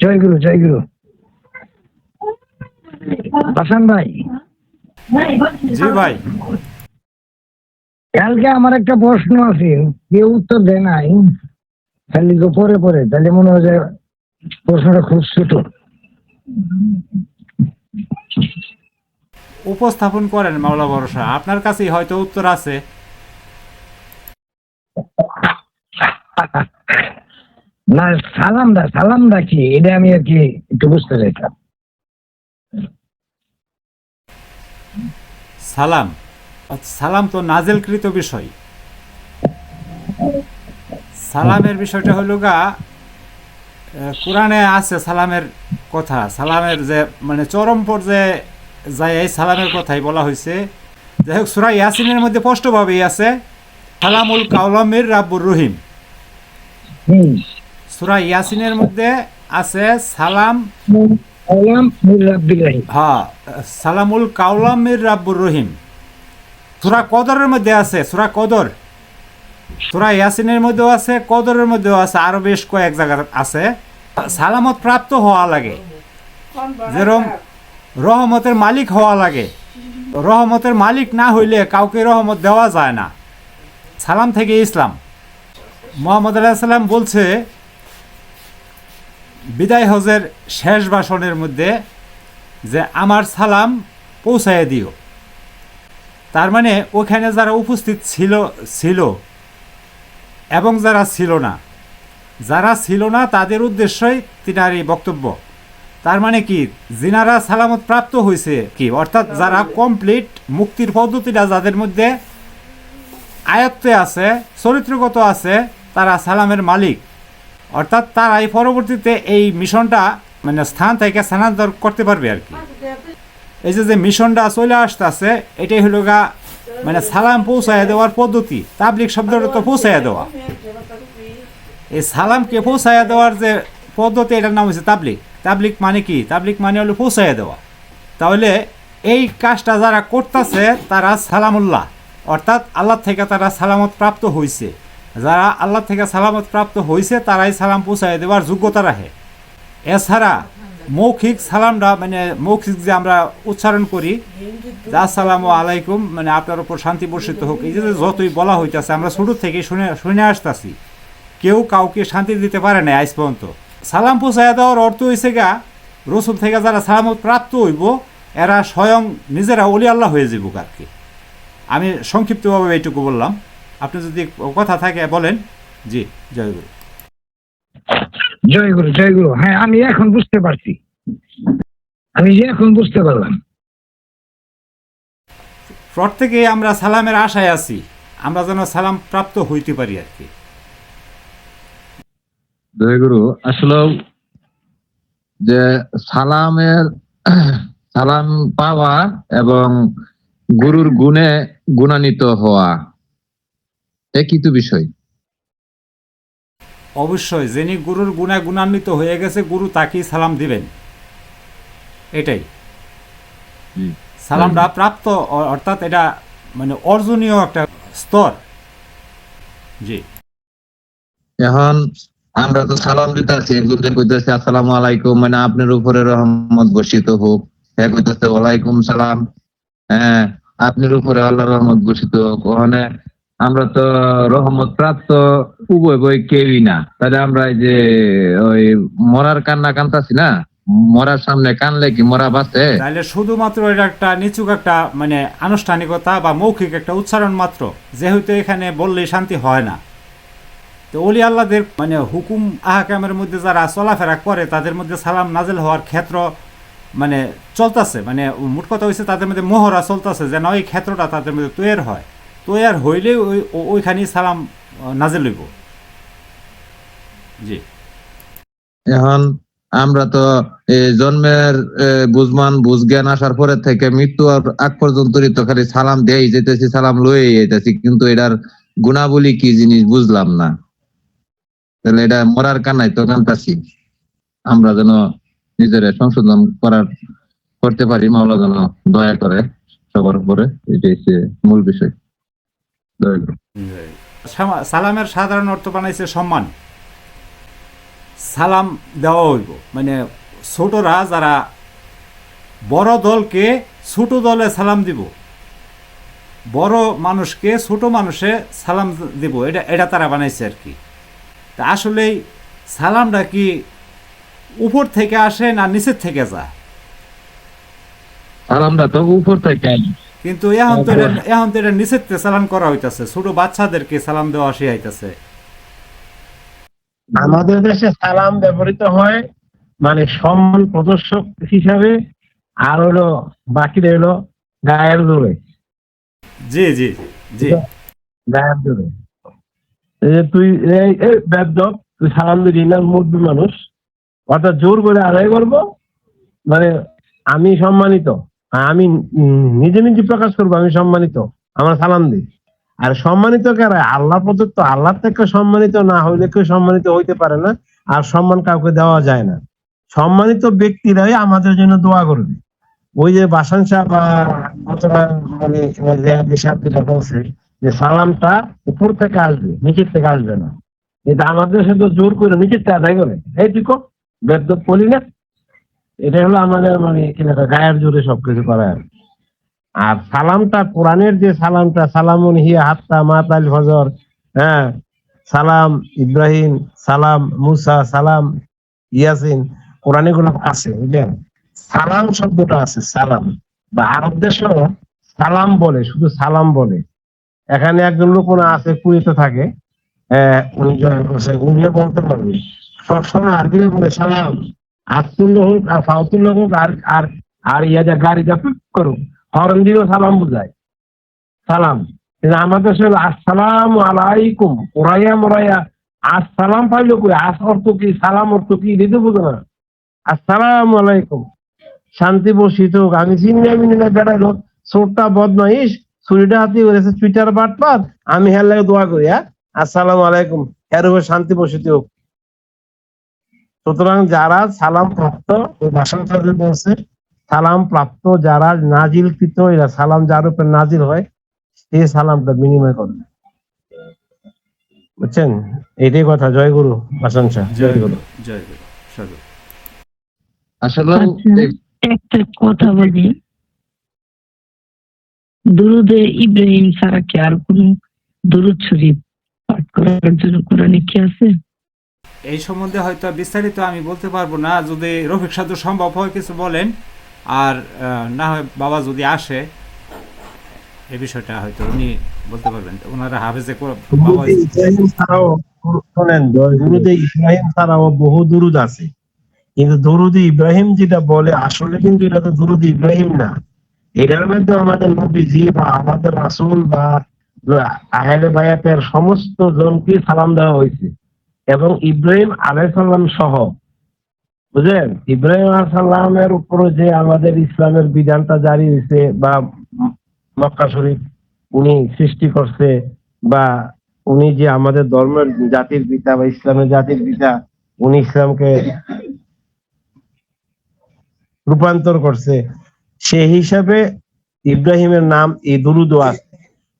জয় গুরু জয় গুরু। হাসান ভাই। জি ভাই। কালকে আমার একটা প্রশ্ন আছে কেউ উত্তর দেয় নাই খালি তো পরে পরে তাহলে মনে হয় যে প্রশ্নটা খুব ছোট। উপস্থাপন করেন মাওলা ভরসা। আপনার কাছেই হয়তো উত্তর আছে। না সালামদা সালামদা কি? এটা আমি আর কি একটু বুঝতে চাইতাম। সালাম। সালাম তো নাজেলকৃত বিষয়। সালামের বিষয়টা হলো গা কোরআনে আছে সালামের কথা। সালামের যে মানে চরম পর্যায়ে যায় এই সালামের কথাই বলা হয়েছে যাই হোক সুরা ইয়াসিনের মধ্যে স্পষ্টভাবেই আছে সালামুল কাউলামির রাব্বুর রহিম। হুম। সুরা ইয়াসিনের মধ্যে আছে সালাম হ্যাঁ সালামুল কাউলামির রাব্বুর রহিম। সুরা কদরের মধ্যে আছে সুরা কদর। সুরা ইয়াসিনের মধ্যেও আছে কদরের মধ্যেও আছে আরও বেশ কয়েক জায়গার আছে। সালামত প্রাপ্ত হওয়া লাগে। যেরকম রহমতের মালিক হওয়া লাগে। রহমতের মালিক না হইলে কাউকে রহমত দেওয়া যায় না। সালাম থেকে ইসলাম। মোহাম্মদ আলাইহিস সালাম বলছে বিদায় হজের শেষ ভাষণের মধ্যে যে আমার সালাম পৌঁছায় দিও। তার মানে ওখানে যারা উপস্থিত ছিল ছিল এবং যারা ছিল না, যারা ছিল না তাদের উদ্দেশ্যই তিনার এই বক্তব্য। তার মানে কি জিনারা সালামত প্রাপ্ত হয়েছে কি, অর্থাৎ যারা কমপ্লিট মুক্তির পদ্ধতিটা যাদের মধ্যে আয়ত্তে আছে, চরিত্রগত আছে, তারা সালামের মালিক। অর্থাৎ তারাই পরবর্তীতে এই মিশনটা মানে স্থান থেকে স্থানান্তর করতে পারবে আর কি। এই যে যে মিশনটা চলে আসতেছে, এটাই হলো গা মানে সালাম পৌঁছায় দেওয়ার পদ্ধতি। তাবলিক শব্দটা তো পৌঁছায় দেওয়া। এই সালামকে পৌঁছায় দেওয়ার যে পদ্ধতি, এটার নাম হচ্ছে তাবলিক তাবলিক মানে কি? তাবলিক মানে হলো পৌঁছায় দেওয়া। তাহলে এই কাজটা যারা করতেছে, তারা সালামুল্লাহ। অর্থাৎ আল্লাহ থেকে তারা সালামত প্রাপ্ত হয়েছে যারা আল্লাহ থেকে সালামত প্রাপ্ত হয়েছে তারাই সালাম পৌঁছায় দেওয়ার যোগ্যতা রাখে। এছাড়া মৌখিক সালামটা মানে মৌখিক যে আমরা উচ্চারণ করি আসসালামু আলাইকুম মানে আপনার উপর শান্তি বর্ষিত হোক, এই যে যতই বলা হইতেছে, আমরা ছোটো থেকে শুনে শুনে আসতেছি। কেউ কাউকে শান্তি দিতে পারে না আজ পর্যন্ত। সালাম পৌঁছায় দেওয়ার অর্থ হয়েছে গা, রসুল থেকে যারা সালামত প্রাপ্ত হইব, এরা স্বয়ং নিজেরা অলি আল্লাহ হয়ে যাব আর কি আমি সংক্ষিপ্তভাবে এইটুকু বললাম। আপনি যদি কথা থাকে বলেন। জি জয় গুরু। জয় গুরু জয় গুরু। হ্যাঁ আমি এখন বুঝতে পারছি। আমি যে এখন বুঝতে পারলাম। প্রত্যেকে আমরা সালামের আশায় আছি। আমরা যেন সালাম প্রাপ্ত হইতে পারি আর কি। জয়গুরু আসলে যে সালামের সালাম পাওয়া এবং গুরুর গুণে গুণান্বিত হওয়া একই তো বিষয়। অবশ্যই যিনি গুরুর গুণা গুণান্বিত হয়ে গেছে গুরু তাকেই সালাম দিবেন। এটাই। সালামটা প্রাপ্ত অর্থাৎ এটা মানে অর্জনীয় একটা স্তর। জি। এখন আমরা তো সালাম দিতেছি একজন কইতেছে আসসালামু আলাইকুম। মানে আপনার উপরে রহমত বর্ষিত হোক। হ্যাঁ কইতেছে ওয়ালাইকুম সালাম। হ্যাঁ আপনার উপরে আল্লাহ রহমত বর্ষিত হোক। ওখানে আমরা তো রহমত প্রাপ্ত, উভয় বই কেউই না। তাহলে আমরা এই যে, ওই মরার কান্না কান্তাছি না? মরার সামনে কানলে কি মরা বাঁচে? তাহলে শুধুমাত্র এটা একটা নিচুক একটা মানে আনুষ্ঠানিকতা বা মৌখিক একটা উচ্চারণ মাত্র। যেহেতু এখানে বললেই শান্তি হয় না। তো অলি আল্লাহদের মানে হুকুম আহাকামের মধ্যে যারা চলাফেরা করে, তাদের মধ্যে সালাম নাজেল হওয়ার ক্ষেত্র মানে চলতেছে। মানে মোট কথা হয়েছে তাদের মধ্যে মোহরা চলতেছে, যেন ওই ক্ষেত্রটা তাদের মধ্যে তৈরি হয়। তৈয়ার হইলে ওই ওইখানেই সালাম নাজেল হইব। জি। এখন আমরা তো জন্মের বুঝমান বুঝ জ্ঞান আসার পরে থেকে মৃত্যু আর আগ পর্যন্ত তো খালি সালাম দেই যেতেছি সালাম লয়ে যেতেছি কিন্তু এটার গুণাবলী কি জিনিস বুঝলাম না। তাহলে এটা মরার কানাই তো কান্তাছি। আমরা যেন নিজের সংশোধন করার, করতে পারি, মাওলা যেন দয়া করে সবার উপরে, এটাই মূল বিষয়। সালামের সাধারণ অর্থ বানাইছে সম্মান। সালাম দেওয়া হইব। মানে ছোটরা যারা বড় দলকে ছোট দলে সালাম দিব বড় মানুষকে ছোট মানুষে সালাম দিব এটা এটা তারা বানাইছে আর কি। তা আসলেই সালামটা কি উপর থেকে আসে না নিচের থেকে যায়? সালামটা তো উপর থেকে আসে। কিন্তু এখন তো এখন তো এটা নিচের সালাম করা হইতাছে ছোট বাচ্চাদেরকে সালাম দেওয়া আসি আইতাছে। আমাদের দেশে সালাম ব্যবহৃত হয় মানে সম্মান প্রদর্শক হিসাবে আর হলো বাকি হলো গায়ের জোরে। জি জি জি। গায়ের জোরে। তুই এই এই তুই সালাম দিলি না মুরব্বী মানুষ। অর্থাৎ জোর করে আদায় করব মানে আমি সম্মানিত। আমি নিজে নিজে প্রকাশ করব, আমি সম্মানিত, আমার সালাম দিই। আর সম্মানিত কারা আল্লাহ প্রদত্ত আল্লাহ থেকে সম্মানিত না হইলে কেউ সম্মানিত হইতে পারে না, আর সম্মান কাউকে দেওয়া যায় না। সম্মানিত ব্যক্তিরাই আমাদের জন্য দোয়া করবে। ওই যে বাসান সাহেব মানে বলছে, যে সালামটা উপর থেকে আসবে, নিচের থেকে আসবে না। এটা আমাদের তো জোর করে নিচের থেকে আদায় করে। বেদ বলি না। এটা হলো আমাদের মানে কি গায়ের জোরে সবকিছু করা আর সালামটা কোরআনের যে সালামটা সালামুন হিয়া হাত্তা মাতাল ফজর হ্যাঁ? সালাম ইব্রাহিম সালাম মুসা সালাম ইয়াসিন কোরআনে গুলো আছে বুঝলেন? সালাম শব্দটা আছে সালাম। বা আরব দেশেও সালাম বলে শুধু সালাম বলে। এখানে একজন লোক আছে কুয়েতে থাকে আহ, উনি জয়েন করছে উনিও বলতে পারবে। সবসময় আরবি বলে সালাম। আতুল্য হোক আর ফাউতুল্য হোক আর আর আর ইয়া যা গাড়িটা পিক করুক। হরন দিয়েও সালাম বুঝায়। সালাম। কিন্তু আমাদের সে আসসালাম আলাইকুম। ওরাইয়া মোরাইয়া আসসালাম পাইলো কই? আস অর্থ কি? সালাম অর্থ কি? দিতে বুঝো না। আসসালাম আলাইকুম। শান্তি বসিত আমি চিন্তা মিনিনে বেড়াইলো চোরটা বদমাইশ। ছুরিটা হাতি করেছে। টুইটার বাটপাত আমি হের লাগে দোয়া করি হ্যাঁ? আসসালাম আলাইকুম। এর উপর শান্তি বসিত হোক। সুতরাং যারা সালাম প্রাপ্ত ওই ভাষণ বলছে সালাম প্রাপ্ত যারা নাজিলকৃত এরা সালাম যার উপর নাজিল হয় সেই সালামটা বিনিময় করবে। বুঝছেন? এটাই কথা। জয় গুরু। ভাষণ শাহ জয় গুরু। জয় গুরু। সাধু আসলে আচ্ছা। একটা কথা বলি। দুরুদে ইব্রাহিম ছাড়া কি আর কোন দুরুদ শরীফ পাঠ করার জন্য কোরআনে কি আছে? এই সম্বন্ধে হয়তো বিস্তারিত আমি বলতে পারব না। যদি রফিক সাধু সম্ভব হয় কিছু বলেন, আর না হয় বাবা যদি আসে এই বিষয়টা হয়তো উনি বলতে পারবেন। ওনারা হাফেজে শোনেন ইব্রাহিম ছাড়াও বহু দুরুদ আছে। কিন্তু দুরুদে ইব্রাহিম যেটা বলে, আসলে কিন্তু এটা তো দুরুদ ইব্রাহিম না। এটার মধ্যে আমাদের নবীজি বা আমাদের রাসূল বা আহলে বায়াতের সমস্ত জনকে সালাম দেওয়া হয়েছে। এবং ইব্রাহিম আলাইসাল্লাম সহ, বুঝলেন? ইব্রাহিম আলাইসাল্লামের উপরে যে আমাদের ইসলামের বিধানটা জারি হয়েছে বা মক্কা শরীফ উনি সৃষ্টি করছে বা উনি যে আমাদের ধর্মের জাতির পিতা বা ইসলামের জাতির পিতা, উনি ইসলামকে রূপান্তর করছে, সেই হিসাবে ইব্রাহিমের নাম এই দুরুদ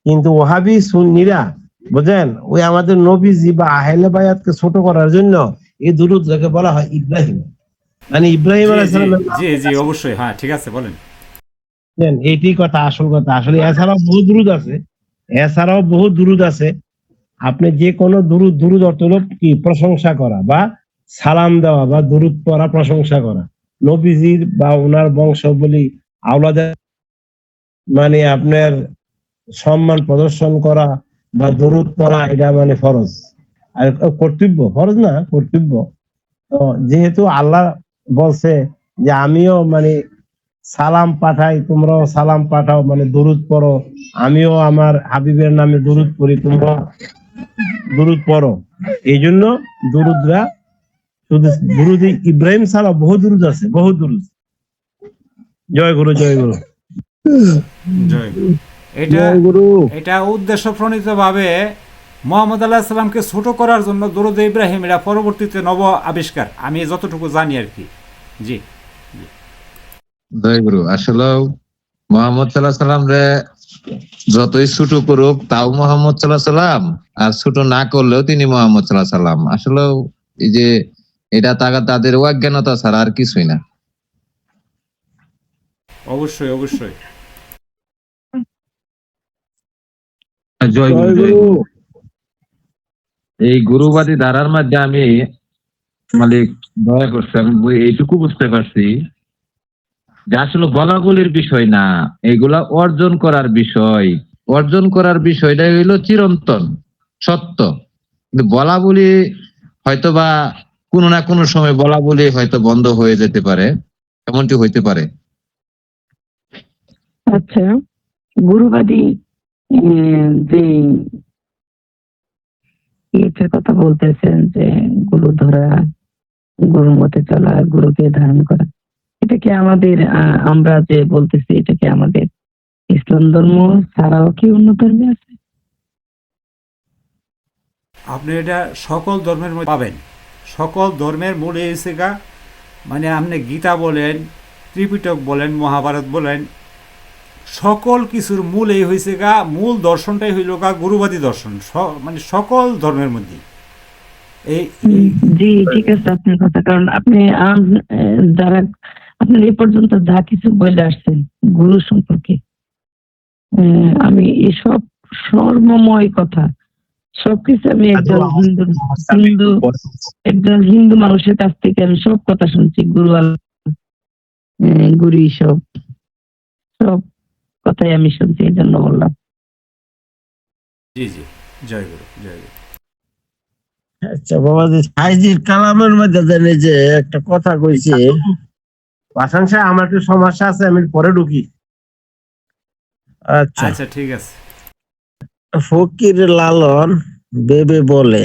কিন্তু ওহাবি সুন্নিরা বুঝেন ওই আমাদের নবীজি বা আহেলে বায়াতকে ছোট করার জন্য এই দুরুদ যাকে বলা হয় ইব্রাহিম। মানে ইব্রাহিম জি, জি, অবশ্যই। হ্যাঁ ঠিক আছে বলেন। বুঝলেন? এইটি কথা আসল কথা। আসলে এছাড়াও বহু দুরুদ আছে। এছাড়াও বহু দুরুদ আছে। আপনি যে কোনো দুরুদ দুরুদ অর্থ হলো কি? প্রশংসা করা বা সালাম দেওয়া বা দুরুদ পড়া প্রশংসা করা। নবীজির বা ওনার বংশ বলি আওলাদের মানে আপনার সম্মান প্রদর্শন করা বা দরুদ পড়া, এটা মানে ফরজ। আর কর্তব্য, ফরজ না, কর্তব্য। তো যেহেতু আল্লাহ বলছে যে আমিও মানে সালাম পাঠাই, তোমরাও সালাম পাঠাও মানে দরুদ পড়ো। আমিও আমার হাবিবের নামে দরুদ পড়ি তোমরা দরুদ পড়ো। এই জন্য দরুদরা দুরুদ ইব্রাহিম ছাড়া বহু দুরুদ আছে, বহু দুরুদ। জয় গুরু জয় গুরু। জয় গুরু। এটা এটা উদ্দেশ্য প্রণীত ভাবে মোহাম্মদ আল্লাহ সাল্লামকে ছোট করার জন্য দরুদ ইব্রাহিম এটা পরবর্তীতে নব আবিষ্কার। আমি যতটুকু জানি আর কি। জি। জয় গুরু আসলে মোহাম্মদ সাল্লাহ সাল্লাম রে যতই ছোট করুক তাও মোহাম্মদ সাল্লাহ সাল্লাম আর ছোট না করলেও তিনি মোহাম্মদ সাল্লাহ সাল্লাম। আসলে এই যে এটা তা- তাদের অজ্ঞানতা ছাড়া আর কিছুই না। অবশ্যই অবশ্যই। জয় গুরু। এই গুরুবাদী ধারার মধ্যে আমি মালিক দয়া করছে আমি এইটুকু বুঝতে পারছি যে আসলে বলাগুলির বিষয় না এগুলা অর্জন করার বিষয়। অর্জন করার বিষয়টাই হইল চিরন্তন সত্য। কিন্তু বলা বলি হয়তো বা কোনো না কোনো সময় বলা বলি হয়তো বন্ধ হয়ে যেতে পারে এমনটি হইতে পারে। আচ্ছা গুরুবাদী যে ইয়েটার কথা বলতেছেন যে গুরু ধরা, গুরুর মতে চলা গুরুকে ধারণ করা, এটা কি আমাদের আমরা যে বলতেছি এটা কি আমাদের ইসলাম ধর্ম ছাড়াও কি অন্য ধর্মে আছে? আপনি এটা সকল ধর্মের মধ্যে পাবেন। সকল ধর্মের মূল এসে মানে আপনি গীতা বলেন, ত্রিপিটক বলেন, মহাভারত বলেন সকল কিছুর মূল এই হয়েছে গা মূল দর্শনটাই হইল গা গুরুবাদী দর্শন মানে সকল ধর্মের মধ্যে। এই জি ঠিক আছে আপনার কথা কারণ আপনি যারা আপনার এই পর্যন্ত যা কিছু বলে আসছেন গুরু সম্পর্কে আহ, আমি এসব সর্বময় কথা সবকিছু আমি একজন হিন্দু হিন্দু একজন হিন্দু মানুষের কাছ থেকে আমি সব কথা শুনছি গুরু আল্লাহ, আহ, গুরু সব সব কথাই আমি শুনছি এই জন্য বললাম। জি জি। জয় গুরু জয় গুরু। আচ্ছা বাবাজি সাইজির কালামের মধ্যে জানি যে একটা কথা কইছে সাহেব আমার একটু সমস্যা আছে আমি পরে ঢুকি। আচ্ছা। আচ্ছা ঠিক আছে। ফকির লালন বেবে বলে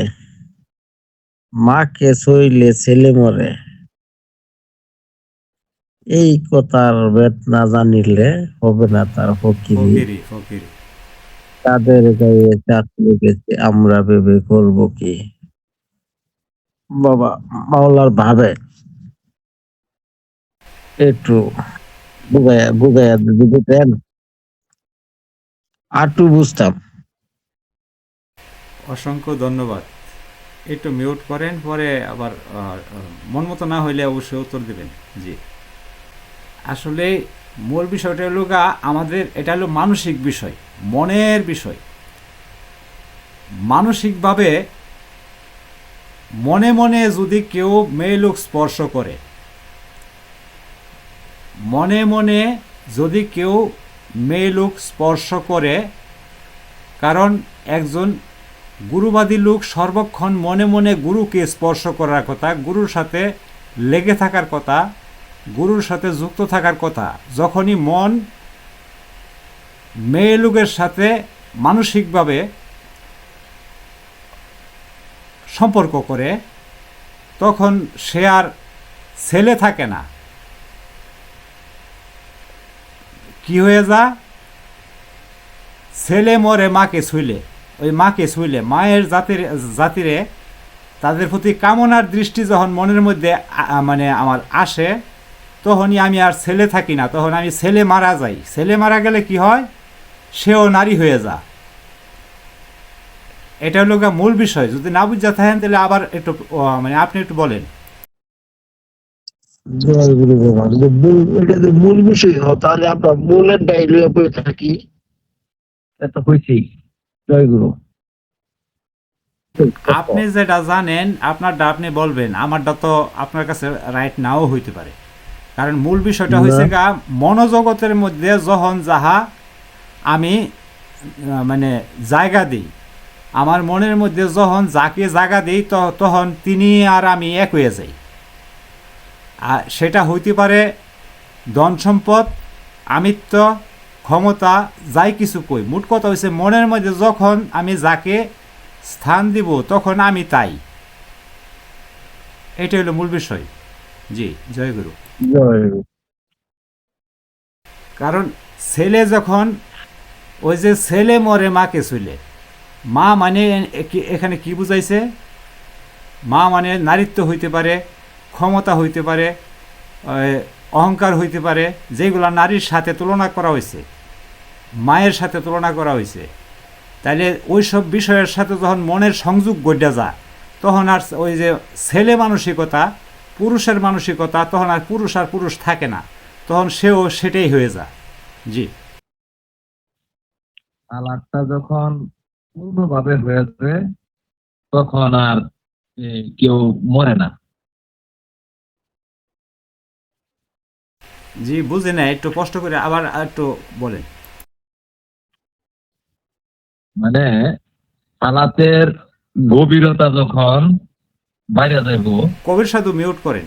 মাকে সইলে ছেলে মরে। এই কথার বেদ না জানিলে হবে না তার ফকিরি। ফকিরি তাদের গায়ে চাক লেগেছে আমরা ভেবে করব কি? বাবা মাওলার ভাবে। একটু বুগায়া বুগায়া আটু বুঝতাম। অসংখ্য ধন্যবাদ। একটু মিউট করেন পরে আবার মন মতো না হইলে অবশ্যই উত্তর দিবেন। জি। আসলে মূল বিষয়টা হলো গা, আমাদের এটা হলো মানসিক বিষয়, মনের বিষয়। মানসিকভাবে মনে মনে যদি কেউ মেয়ে লোক স্পর্শ করে, মনে মনে যদি কেউ মেয়ে লোক স্পর্শ করে, কারণ একজন গুরুবাদী লোক সর্বক্ষণ মনে মনে গুরুকে স্পর্শ করার কথা, গুরুর সাথে লেগে থাকার কথা গুরুর সাথে যুক্ত থাকার কথা। যখনই মন মেয়ে লোকের সাথে মানসিকভাবে সম্পর্ক করে, তখন সে আর ছেলে থাকে না। কি হয়ে যা ছেলে মরে, মাকে ছুইলে। ওই মাকে ছুইলে। মায়ের জাতির, জাতিরে তাদের প্রতি কামনার দৃষ্টি যখন মনের মধ্যে মানে আমার আসে তখনই আমি আর ছেলে থাকি না তখন আমি ছেলে মারা যাই। ছেলে মারা গেলে কি হয়? সেও নারী হয়ে যা এটা হলো মূল বিষয়। যদি না বুঝা থাকেন তাহলে আবার একটু মানে আপনি একটু বলেন। মূল- বিষয় তাহলে আমরা মূলের ডাইলিয়ে থাকি। এটা হয়েছেই আপনি যেটা জানেন আপনারটা আপনি বলবেন। আমারটা তো আপনার কাছে রাইট নাও হইতে পারে। কারণ মূল বিষয়টা। হয়েছে গা মনোজগতের মধ্যে যখন যাহা আমি মানে জায়গা দিই আমার মনের মধ্যে যখন যাকে জায়গা দিই তখন তিনি আর আমি এক হয়ে যাই। আর সেটা হইতে পারে ধন সম্পদ আমিত্ব ক্ষমতা যাই কিছু কই। মোট কথা হয়েছে মনের মধ্যে যখন আমি যাকে স্থান দিব তখন আমি তাই। এটা হলো মূল বিষয়। জি জয় গুরু। কারণ ছেলে যখন ওই যে ছেলে মরে মাকে চলে মা মানে এখানে কি বুঝাইছে? মা মানে নারীত্ব হইতে পারে ক্ষমতা হইতে পারে অহংকার হইতে পারে যেগুলো নারীর সাথে তুলনা করা হয়েছে মায়ের সাথে তুলনা করা হয়েছে তাইলে ওই সব বিষয়ের সাথে যখন মনের সংযোগ গড়িয়া যা তখন আর ওই যে ছেলে মানসিকতা পুরুষের মানসিকতা তখন আর পুরুষ আর পুরুষ থাকে না। তখন সেও সেটাই হয়ে যায়। জি। তালাকটা যখন পূর্ণভাবে হয়েছে তখন আর কেউ মরে না। জি বুঝি না একটু কষ্ট করে আবার একটু বলেন। মানে তালাতের গভীরতা যখন বাইরে যাইব। কবির সাধু মিউট করেন।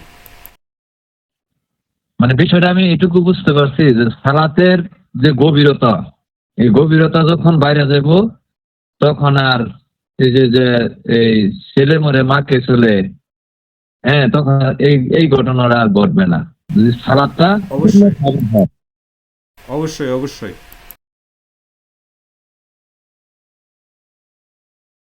মানে বিষয়টা আমি এটুকু বুঝতে পারছি যে সালাতের যে গভীরতা এই গভীরতা যখন বাইরে যাব তখন আর এই যে যে এই ছেলে মরে মাকে চলে হ্যাঁ তখন এই এই ঘটনাটা আর ঘটবে না। যদি সালাদটা অবশ্যই। অবশ্যই অবশ্যই।